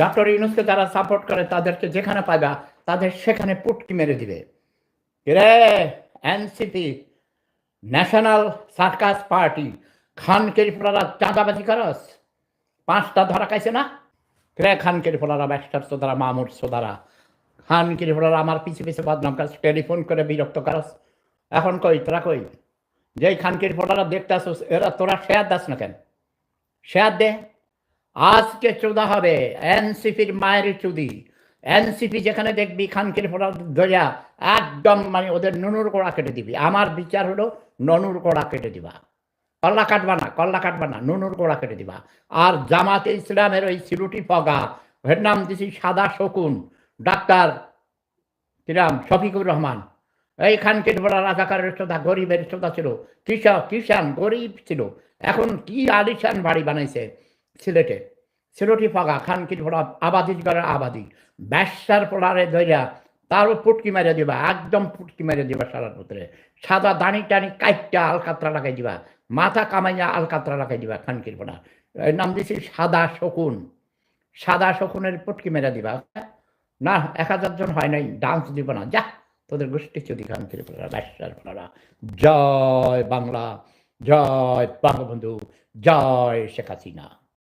Doctor ইউনুসকে যারা support করে, তাদেরকে যেখানে পাইবা, তাদের সেখানে পুটকি মেরে দিবে। রে এনসিপি, ন্যাশনাল সার্কাস পার্টি খানকের ফোলারা চাঁদাবাজি করস? পাঁচটা ধরা খাইছে না? রে খানকের ফোলারা ব্যাস্টার সোদারা মামুর সোদারা খানকের ফোলারা আমার পিছে পিছে বদনাম কাজ টেলিফোন করে বিরক্ত করস। এখন কই, তোরা কই? যেই খানকের ফোলারা দেখতে আসোস এরা তোরা শেয়ার দাস না কেন? শেয়ার দে। আজকে চোদা হবে, এনসিপির মায়ের চুদি। এনসিপি যেখানে দেখবি খানকের ফোড়া ধরিয়া একদম মানে ওদের নুনুর কোড়া কেটে দিবি। আমার বিচার হলো ননুর কোড়া কেটে দিবা। কল্লা কাটবা না, কল্লা কাটবা না, নুনুর কোড়া কেটে দিবা। আর জামাতে ইসলামের ওই সিলুটি পগা এর নাম দিছি সাদা শকুন। ডাক্তার কিরাম শফিকুর রহমান। এই খানকের বড় রাজাকারের শ্রোতা গরিবের শ্রোতা ছিল। কৃষক কিষান গরিব ছিল। এখন কি আলিশান বাড়ি বানাইছে সিলেটে সিলেটি ফাঁকা খানকির ফোড়া আবাদি করে আবাদি। ব্যবসার পোড়ারে ধইরা তারও পুটকি মেরে দিবা, একদম পুটকি মেরে দিবা সারার ভিতরে সাদা দাঁড়ি টানি কাইটটা আলকাতরা লাগাই দিবা, মাথা কামাইয়া আলকাতরা লাগাই দিবা খানকির ফোড়া নাম দিছি সাদা শকুন। সাদা শকুনের পুটকি মেরে দিবা না, এক হাজার জন হয় নাই, ডান্স দিব না, যা, তোদের গোষ্ঠী চুদি খানকির ফোড়া ব্যবসার ফোড়া জয় বাংলা, জয় বঙ্গবন্ধু, জয় শেখ হাসিনা।